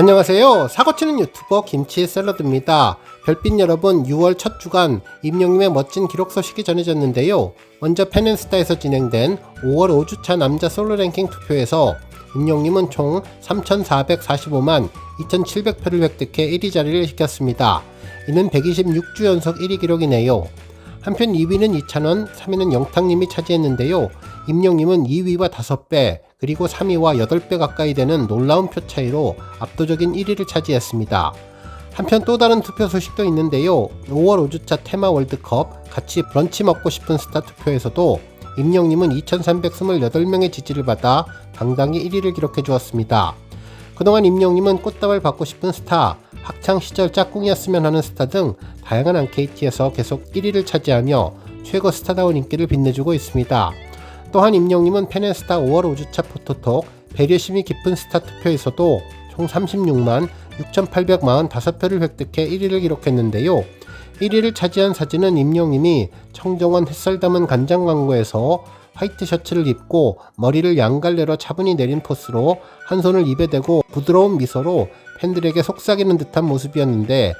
안녕하세요. 사고치는 유튜버 김치의 샐러드입니다. 별빛 여러분, 6월 첫 주간 임영님의 멋진 기록 소식이 전해졌는데요. 먼저 펜앤스타에서 진행된 5월 5주차 남자 솔로 랭킹 투표에서 임영님은 총 3,445만 2,700표를 획득해 1위 자리를 지켰습니다. 이는 126주 연속 1위 기록이네요. 한편 2위는 이찬원, 3위는 영탁님이 차지했는데요. 임영님은 2위와 5배, 그리고 3위와 8배 가까이 되는 놀라운 표 차이로 압도적인 1위를 차지했습니다. 한편 또 다른 투표 소식도 있는데요. 5월 5주차 테마 월드컵 같이 브런치 먹고 싶은 스타 투표에서도 임영님은 2328명의 지지를 받아 당당히 1위를 기록해 주었습니다. 그동안 임영님은 꽃다발 받고 싶은 스타, 학창 시절 짝꿍이었으면 하는 스타 등 다양한 앙케이트에서 계속 1위를 차지하며 최고 스타다운 인기를 빛내주고 있습니다. 또한 임영님은 펜앤스타 5월 5주차 포토톡 배려심이 깊은 스타 투표에서도 총 36만 6,845표를 획득해 1위를 기록했는데요. 1위를 차지한 사진은 임영님이 청정원 햇살 담은 간장 광고에서 화이트 셔츠를 입고 머리를 양갈래로 차분히 내린 포스로 한 손을 입에 대고 부드러운 미소로 팬들에게 속삭이는 듯한 모습이었는데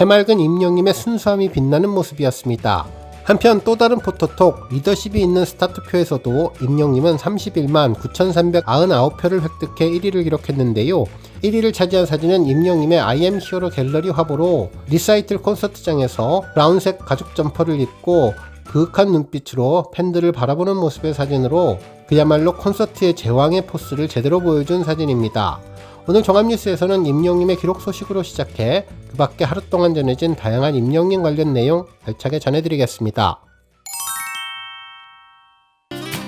해맑은 임영님의 순수함이 빛나는 모습이었습니다. 한편 또 다른 포토톡 리더십이 있는 스타투표에서도 임영님은 31만 9,399표를 획득해 1위를 기록했는데요. 1위를 차지한 사진은 임영님의 IM 히어로 갤러리 화보로 리사이틀 콘서트장에서 브라운색 가죽 점퍼를 입고 그윽한 눈빛으로 팬들을 바라보는 모습의 사진으로 그야말로 콘서트의 제왕의 포스를 제대로 보여준 사진입니다. 오늘 종합뉴스에서는 임영님의 기록 소식으로 시작해 그 밖에 하루 동안 전해진 다양한 임영님 관련 내용 알차게 전해드리겠습니다.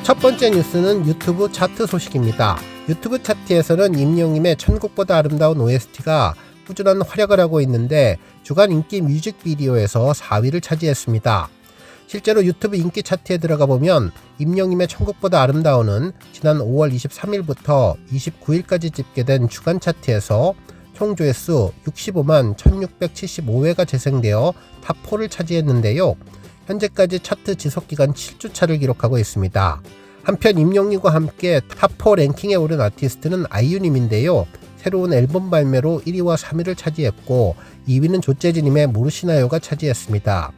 첫 번째 뉴스는 유튜브 차트 소식입니다. 유튜브 차트에서는 임영님의 천국보다 아름다운 OST가 꾸준한 활약을 하고 있는데 주간 인기 뮤직비디오에서 4위를 차지했습니다. 실제로 유튜브 인기 차트에 들어가 보면 임영님의 천국보다 아름다운은 지난 5월 23일부터 29일까지 집계된 주간 차트에서 총 조회수 65만 1675회가 재생되어 탑4를 차지했는데요. 현재까지 차트 지속기간 7주차를 기록하고 있습니다. 한편 임영님과 함께 탑4 랭킹에 오른 아티스트는 아이유님인데요. 새로운 앨범 발매로 1위와 3위를 차지했고 2위는 조재진님의 모르시나요가 차지했습니다.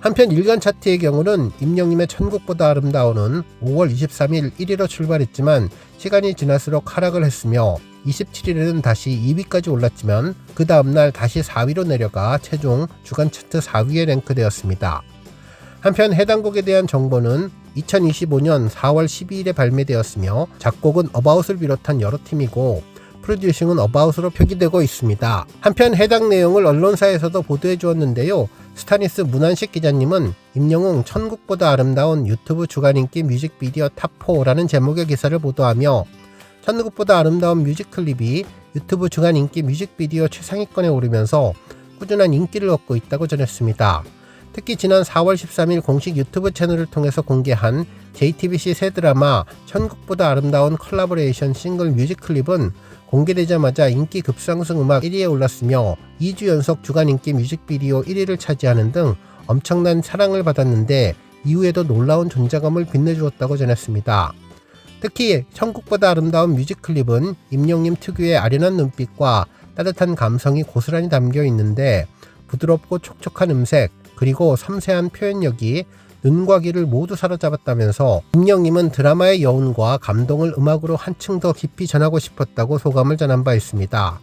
한편 일간 차트의 경우는 임영님의 천국보다 아름다운은 5월 23일 1위로 출발했지만 시간이 지날수록 하락을 했으며 27일에는 다시 2위까지 올랐지만 그 다음날 다시 4위로 내려가 최종 주간 차트 4위에 랭크되었습니다. 한편 해당 곡에 대한 정보는 2025년 4월 12일에 발매되었으며 작곡은 어바웃을 비롯한 여러 팀이고 프로듀싱은 어바웃으로 표기되고 있습니다. 한편 해당 내용을 언론사에서도 보도해 주었는데요. 스타니스 문한식 기자님은 임영웅 천국보다 아름다운 유튜브 주간 인기 뮤직비디오 탑4라는 제목의 기사를 보도하며 천국보다 아름다운 뮤직클립이 유튜브 주간 인기 뮤직비디오 최상위권에 오르면서 꾸준한 인기를 얻고 있다고 전했습니다. 특히 지난 4월 13일 공식 유튜브 채널을 통해서 공개한 JTBC 새 드라마 천국보다 아름다운 컬라보레이션 싱글 뮤직 클립은 공개되자마자 인기 급상승 음악 1위에 올랐으며 2주 연속 주간 인기 뮤직비디오 1위를 차지하는 등 엄청난 사랑을 받았는데 이후에도 놀라운 존재감을 빛내주었다고 전했습니다. 특히 천국보다 아름다운 뮤직클립은 임영님 특유의 아련한 눈빛과 따뜻한 감성이 고스란히 담겨 있는데 부드럽고 촉촉한 음색 그리고 섬세한 표현력이 눈과 귀를 모두 사로잡았다면서 임영님은 드라마의 여운과 감동을 음악으로 한층 더 깊이 전하고 싶었다고 소감을 전한 바 있습니다.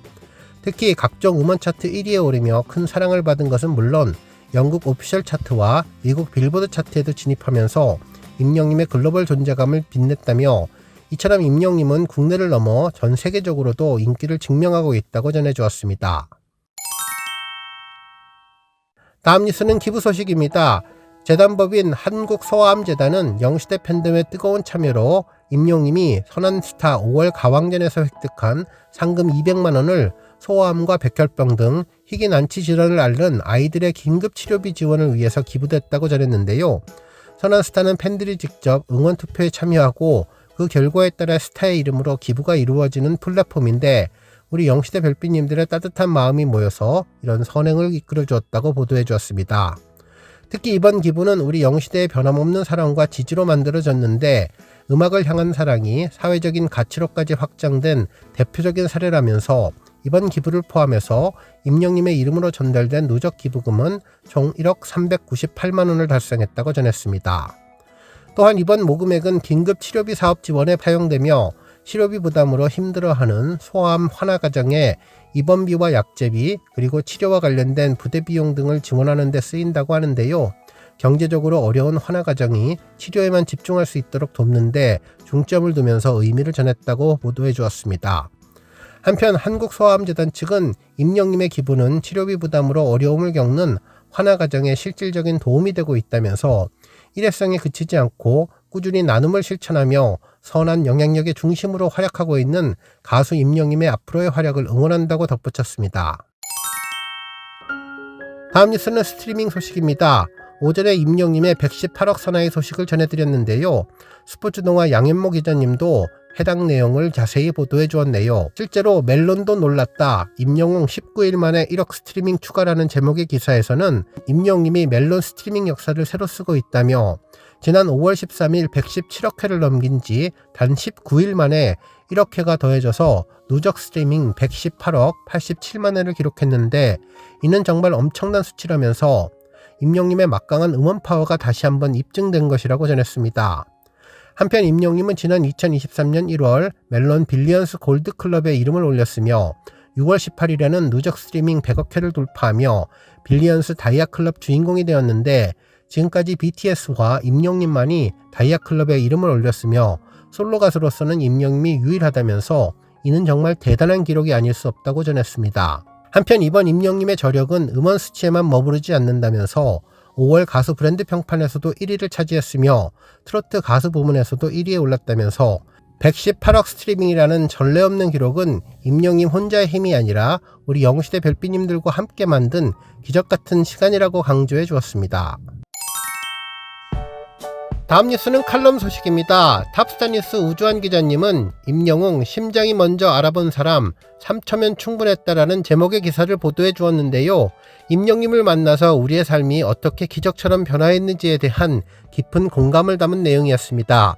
특히 각종 음원 차트 1위에 오르며 큰 사랑을 받은 것은 물론 영국 오피셜 차트와 미국 빌보드 차트에도 진입하면서 임영님의 글로벌 존재감을 빛냈다며 이처럼 임영님은 국내를 넘어 전 세계적으로도 인기를 증명하고 있다고 전해주었습니다. 다음 뉴스는 기부 소식입니다. 재단법인 한국소아암재단은 영시대 팬덤의 뜨거운 참여로 임용님이 선한스타 5월 가왕전에서 획득한 상금 200만원을 소아암과 백혈병 등 희귀 난치 질환을 앓는 아이들의 긴급 치료비 지원을 위해서 기부됐다고 전했는데요. 선한스타는 팬들이 직접 응원 투표에 참여하고 그 결과에 따라 스타의 이름으로 기부가 이루어지는 플랫폼인데 우리 영시대 별빛님들의 따뜻한 마음이 모여서 이런 선행을 이끌어 주었다고 보도해 주었습니다. 특히 이번 기부는 우리 영시대의 변함없는 사랑과 지지로 만들어졌는데 음악을 향한 사랑이 사회적인 가치로까지 확장된 대표적인 사례라면서 이번 기부를 포함해서 임영님의 이름으로 전달된 누적 기부금은 총 1억 398만 원을 달성했다고 전했습니다. 또한 이번 모금액은 긴급 치료비 사업 지원에 사용되며 치료비 부담으로 힘들어하는 소아암 환화 가정에 입원비와 약제비 그리고 치료와 관련된 부대 비용 등을 지원하는 데 쓰인다고 하는데요. 경제적으로 어려운 환화 가정이 치료에만 집중할 수 있도록 돕는데 중점을 두면서 의미를 전했다고 보도해 주었습니다. 한편 한국소아암재단 측은 임영님의 기부는 치료비 부담으로 어려움을 겪는 환화 가정에 실질적인 도움이 되고 있다면서 일회성에 그치지 않고 꾸준히 나눔을 실천하며 선한 영향력의 중심으로 활약하고 있는 가수 임영님의 앞으로의 활약을 응원한다고 덧붙였습니다. 다음 뉴스는 스트리밍 소식입니다. 오전에 임영님의 118억 선화의 소식을 전해드렸는데요. 스포츠 동화 양현모 기자님도 해당 내용을 자세히 보도해 주었네요. 실제로 멜론도 놀랐다. 임영웅 19일 만에 1억 스트리밍 추가라는 제목의 기사에서는 임영님이 멜론 스트리밍 역사를 새로 쓰고 있다며 지난 5월 13일 117억 회를 넘긴 지 단 19일 만에 1억 회가 더해져서 누적 스트리밍 118억 87만 회를 기록했는데 이는 정말 엄청난 수치라면서 임영님의 막강한 음원 파워가 다시 한번 입증된 것이라고 전했습니다. 한편 임영님은 지난 2023년 1월 멜론 빌리언스 골드 클럽에 이름을 올렸으며 6월 18일에는 누적 스트리밍 100억 회를 돌파하며 빌리언스 다이아 클럽 주인공이 되었는데 지금까지 BTS와 임영님만이 다이아 클럽에 이름을 올렸으며 솔로 가수로서는 임영님이 유일하다면서 이는 정말 대단한 기록이 아닐 수 없다고 전했습니다. 한편 이번 임영님의 저력은 음원 수치에만 머무르지 않는다면서 5월 가수 브랜드 평판에서도 1위를 차지했으며 트로트 가수 부문에서도 1위에 올랐다면서 118억 스트리밍이라는 전례 없는 기록은 임영님 혼자의 힘이 아니라 우리 영시대 별비님들과 함께 만든 기적 같은 시간이라고 강조해 주었습니다. 다음 뉴스는 칼럼 소식입니다. 탑스타 뉴스 우주한 기자님은 임영웅 심장이 먼저 알아본 사람 3초면 충분했다라는 제목의 기사를 보도해 주었는데요. 임영님을 만나서 우리의 삶이 어떻게 기적처럼 변화했는지에 대한 깊은 공감을 담은 내용이었습니다.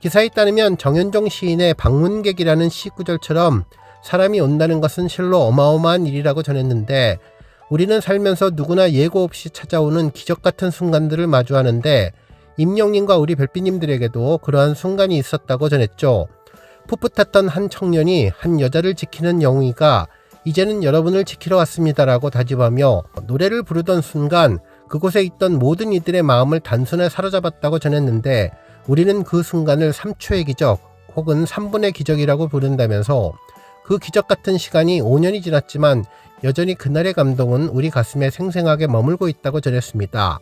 기사에 따르면 정현종 시인의 방문객이라는 시 구절처럼 사람이 온다는 것은 실로 어마어마한 일이라고 전했는데 우리는 살면서 누구나 예고 없이 찾아오는 기적 같은 순간들을 마주하는데 임영님과 우리 별비님들에게도 그러한 순간이 있었다고 전했죠. 풋풋했던 한 청년이 한 여자를 지키는 영웅이가 이제는 여러분을 지키러 왔습니다라고 다짐하며 노래를 부르던 순간 그곳에 있던 모든 이들의 마음을 단순에 사로잡았다고 전했는데 우리는 그 순간을 3초의 기적 혹은 3분의 기적이라고 부른다면서 그 기적 같은 시간이 5년이 지났지만 여전히 그날의 감동은 우리 가슴에 생생하게 머물고 있다고 전했습니다.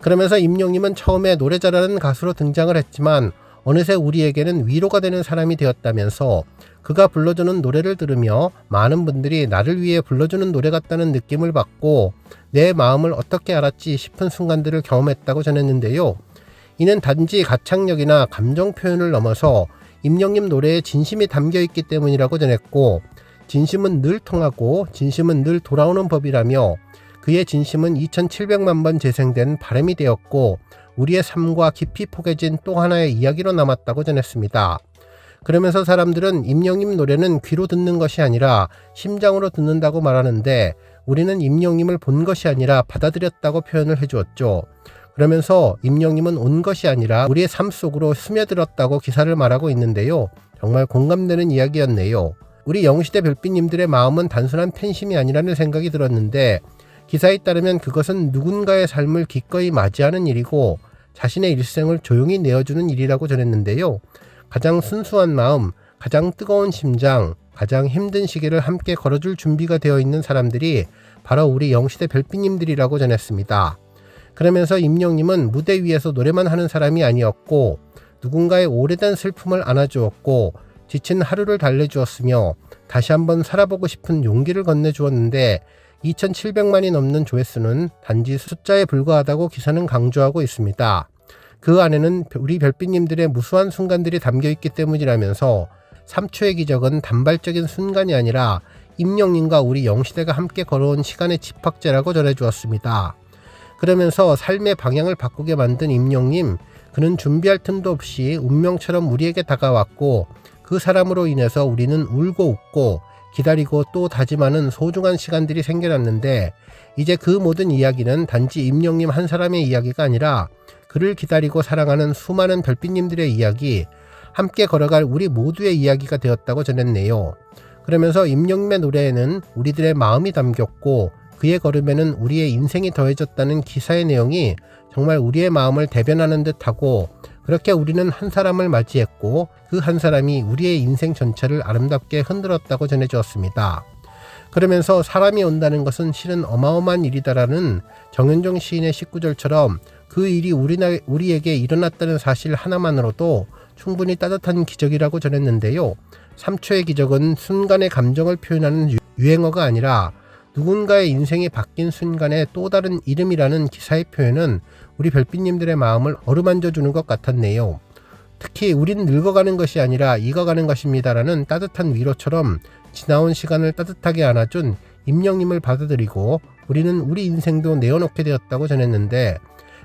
그러면서 임영님은 처음에 노래 잘하는 가수로 등장을 했지만 어느새 우리에게는 위로가 되는 사람이 되었다면서 그가 불러주는 노래를 들으며 많은 분들이 나를 위해 불러주는 노래 같다는 느낌을 받고 내 마음을 어떻게 알았지 싶은 순간들을 경험했다고 전했는데요. 이는 단지 가창력이나 감정 표현을 넘어서 임영님 노래에 진심이 담겨 있기 때문이라고 전했고 진심은 늘 통하고 진심은 늘 돌아오는 법이라며 그의 진심은 2700만 번 재생된 바람이 되었고 우리의 삶과 깊이 포개진 또 하나의 이야기로 남았다고 전했습니다. 그러면서 사람들은 임영님 노래는 귀로 듣는 것이 아니라 심장으로 듣는다고 말하는데 우리는 임영님을 본 것이 아니라 받아들였다고 표현을 해주었죠. 그러면서 임영님은 온 것이 아니라 우리의 삶 속으로 스며들었다고 기사를 말하고 있는데요. 정말 공감되는 이야기였네요. 우리 영시대 별빛님들의 마음은 단순한 팬심이 아니라는 생각이 들었는데 기사에 따르면 그것은 누군가의 삶을 기꺼이 맞이하는 일이고 자신의 일생을 조용히 내어주는 일이라고 전했는데요. 가장 순수한 마음, 가장 뜨거운 심장, 가장 힘든 시기를 함께 걸어줄 준비가 되어 있는 사람들이 바로 우리 영시대 별빛님들이라고 전했습니다. 그러면서 임영님은 무대 위에서 노래만 하는 사람이 아니었고 누군가의 오래된 슬픔을 안아주었고 지친 하루를 달래주었으며 다시 한번 살아보고 싶은 용기를 건네주었는데 2,700만이 넘는 조회수는 단지 숫자에 불과하다고 기사는 강조하고 있습니다. 그 안에는 우리 별빛님들의 무수한 순간들이 담겨 있기 때문이라면서 3초의 기적은 단발적인 순간이 아니라 임영님과 우리 영시대가 함께 걸어온 시간의 집합제라고 전해주었습니다. 그러면서 삶의 방향을 바꾸게 만든 임영님, 그는 준비할 틈도 없이 운명처럼 우리에게 다가왔고 그 사람으로 인해서 우리는 울고 웃고 기다리고 또 다짐하는 소중한 시간들이 생겨났는데 이제 그 모든 이야기는 단지 임영님 한 사람의 이야기가 아니라 그를 기다리고 사랑하는 수많은 별빛님들의 이야기, 함께 걸어갈 우리 모두의 이야기가 되었다고 전했네요. 그러면서 임영님의 노래에는 우리들의 마음이 담겼고 그의 걸음에는 우리의 인생이 더해졌다는 기사의 내용이 정말 우리의 마음을 대변하는 듯하고 그렇게 우리는 한 사람을 맞이했고 그 한 사람이 우리의 인생 전체를 아름답게 흔들었다고 전해주었습니다. 그러면서 사람이 온다는 것은 실은 어마어마한 일이다라는 정현종 시인의 19절처럼 그 일이 우리나, 우리에게 일어났다는 사실 하나만으로도 충분히 따뜻한 기적이라고 전했는데요. 3초의 기적은 순간의 감정을 표현하는 유- 유행어가 아니라 누군가의 인생이 바뀐 순간의 또 다른 이름이라는 기사의 표현은 우리 별빛님들의 마음을 어루만져 주는 것 같았네요. 특히 우린 늙어가는 것이 아니라 익어가는 것입니다라는 따뜻한 위로처럼 지나온 시간을 따뜻하게 안아준 임영님을 받아들이고 우리는 우리 인생도 내어놓게 되었다고 전했는데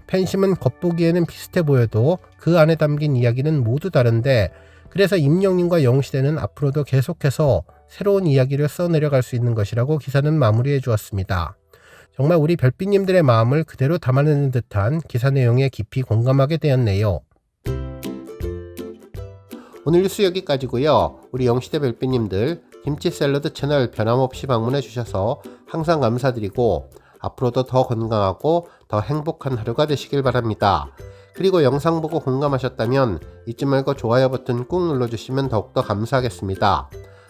팬심은 겉보기에는 비슷해 보여도 그 안에 담긴 이야기는 모두 다른데 그래서 임영님과 영시대는 앞으로도 계속해서 새로운 이야기를 써내려갈 수 있는 것이라고 기사는 마무리해 주었습니다. 정말 우리 별빛님들의 마음을 그대로 담아내는 듯한 기사 내용에 깊이 공감하게 되었네요. 오늘 뉴스 여기까지고요. 우리 영시대 별빛님들 김치 샐러드 채널 변함없이 방문해 주셔서 항상 감사드리고 앞으로도 더 건강하고 더 행복한 하루가 되시길 바랍니다. 그리고 영상 보고 공감하셨다면 잊지 말고 좋아요 버튼 꾹 눌러주시면 더욱더 감사하겠습니다.